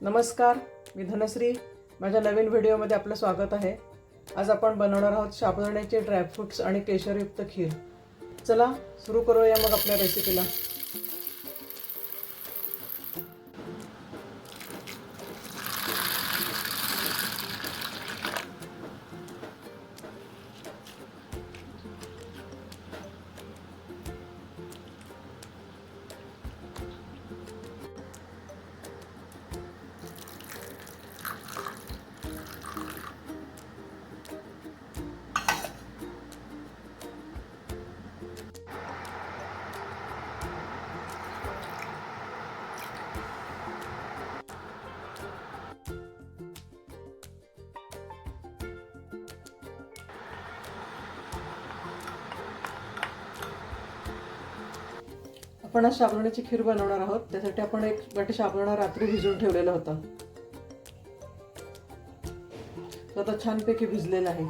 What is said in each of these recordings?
नमस्कार मी धनश्री. माझ्या नवीन व्हिडिओमध्ये आपलं स्वागत आहे. आज आपण बनवणार आहोत साबुदाण्याचे ड्रायफ्रुट्स आणि केशरयुक्त खीर. चला सुरू करूया मग आपल्या रेसिपीला आपण आज साबुदाण्याची खीर बनवणार आहोत. त्यासाठी आपण एक वाटी साबुदाणा रात्री भिजवून ठेवलेला होता. तो आता छानपैकी भिजलेला आहे.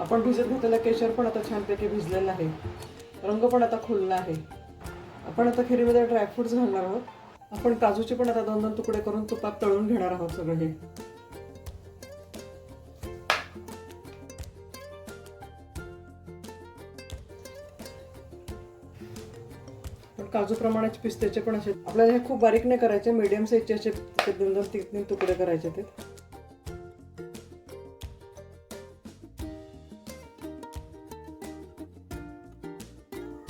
आपण भिजत घातलेला केशर पण आता छानपैकी भिजलेला आहे. रंग पण आता खुलला आहे. आपण आता खिरीमध्ये ड्रायफ्रुट्स घालणार आहोत. आपण काजूचे पण आता दोन दोन तुकडे करून तुपात तळून घेणार आहोत सगळे हे. काजू प्रमाणाचे पिस्त्याचे पण असे. आपल्याला हे खूप बारीक नाही करायचे मीडियम साईजचे असे दोन दोन तीन तीन तुकडे करायचे ते.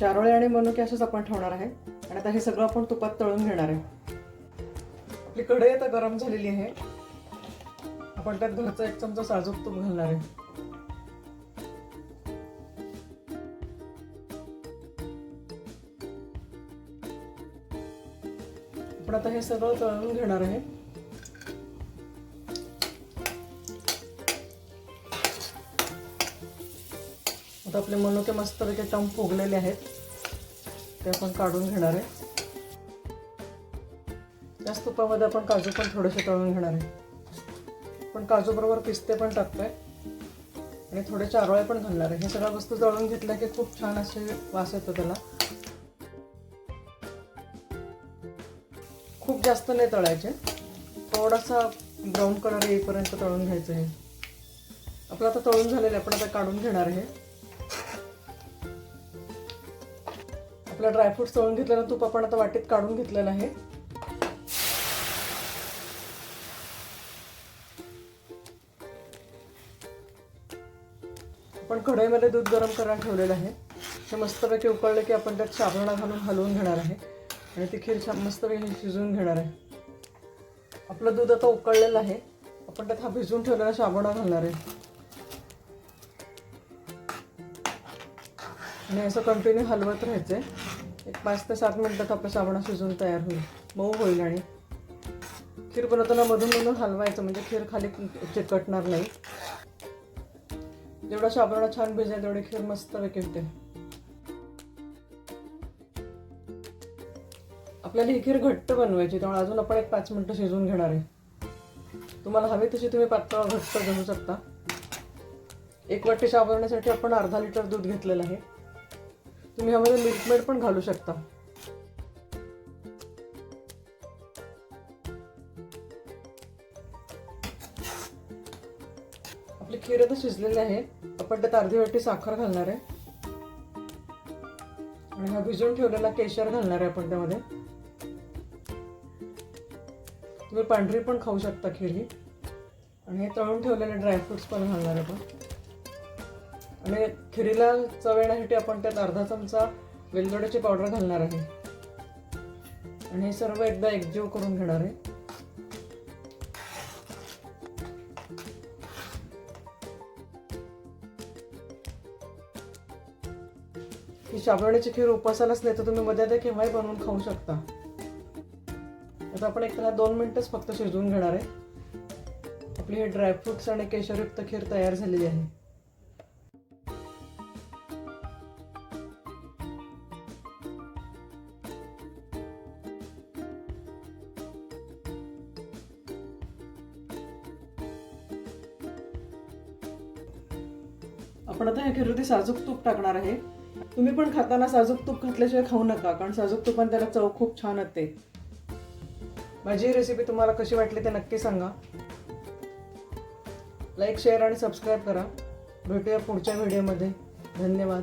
चारोळे आणि मनुके असंच आपण ठेवणार आहे. आणि आता हे सगळं आपण तुपात तळून घेणार आहे. आपली कढई आता गरम झालेली आहे. आपण त्यात घरचा एक चमचा साजूक तूप घालणार आहे. आपण आता हे सगळं तळून घेणार आहे. आता आपले मनुके मस्तपैकी टम फुगलेले आहेत. ते आपण काढून घेणार आहे. त्याच तुपामध्ये आपण काजू पण थोडेसे तळून घेणार आहे. पण काजू बरोबर पिस्ते पण टाकतोय. आणि थोडे चारोळे पण घालणार आहे. हे सगळ्या वस्तू तळून घेतल्या की खूप छान असे वास येतो त्याला. खूप जास्त नाही तळायचे. थोडासा ब्राऊन कलर येईपर्यंत तळून घ्यायचं हे. आपलं आता तळून झालेलं आहे आपण आता काढून घेणार आहे. आपला ड्रायफ्रूट तळून घेतलेलं तूप आपण आता वाटीत काढून घेतलेलं आहे. आपण कढईमध्ये दूध गरम करायला ठेवलेलं आहे. ते मस्तपैकी उकळले की आपण त्यात साबणा घालून हलवून घेणार आहे. आणि ती खीर छान मस्तपैकी शिजवून घेणार आहे. आपलं दूध आता उकळलेलं आहे. आपण त्यात हा भिजवून ठेवलेला साबणा घालणार आहे. आणि असं कंटिन्यू हलवत राहायचं आहे एक पाच ते सात मिनटात आपला साबणा शिजून तयार होईल. मऊ होईल आणि खीर बनवताना मधून मधून हलवायचं म्हणजे खीर खाली चिकटणार नाही. जेवढा साबणा छान भिजेल तेवढी खीर मस्त पैकी आपल्याला ही खीर घट्ट बनवायची त्यामुळे अजून आपण एक पाच मिनटं शिजवून घेणार आहे. तुम्हाला हवी तशी तुम्ही पातळ घट्ट घेऊ शकता. एक वाटी शावरण्यासाठी आपण अर्धा लिटर दूध घेतलेलं आहे. तुम्ही ह्यामध्ये मिल्कमेड पण घालू शकता. आपली खीर आता शिजलेली आहे. आपण त्यात अर्धी वाटी साखर घालणार आहे. आणि हा भिजून ठेवलेला केशर घालणार आहे आपण त्यामध्ये. तुम्ही पांढरी पण खाऊ शकता खीर. ही आणि हे तळून ठेवलेले ड्रायफ्रुट्स पण घालणार आपण. आणि खिरीला चव येण्यासाठी आपण त्यात अर्धा चमचा वेलदोड्याची पावडर घालणार आहे. आणि हे सर्व एकदा एकजीव करून घेणार आहे. ही साबणाची खीर उपासालाच नाही तर तुम्ही मध्ये मध्ये केव्हाही बनवून खाऊ शकता. आता आपण एक त्याला दोन मिनटंच फक्त शिजवून घेणार आहे. आपली हे ड्रायफ्रुट्स आणि केशरयुक्त खीर तयार झालेली आहे. आपण आता ह्या खिरीमध्ये साजूक तूप टाकणार आहे. तुम्ही पण खाताना साजूक तूप घातल्याशिवाय खाऊ नका कारण साजूक तुपाने त्याला चव खूप छान असते. माझी रेसिपी तुम्हाला कशी वाटली ते नक्की सांगा. लाईक शेअर आणि सबस्क्राईब करा. भेटूया पुढच्या व्हिडिओमध्ये धन्यवाद.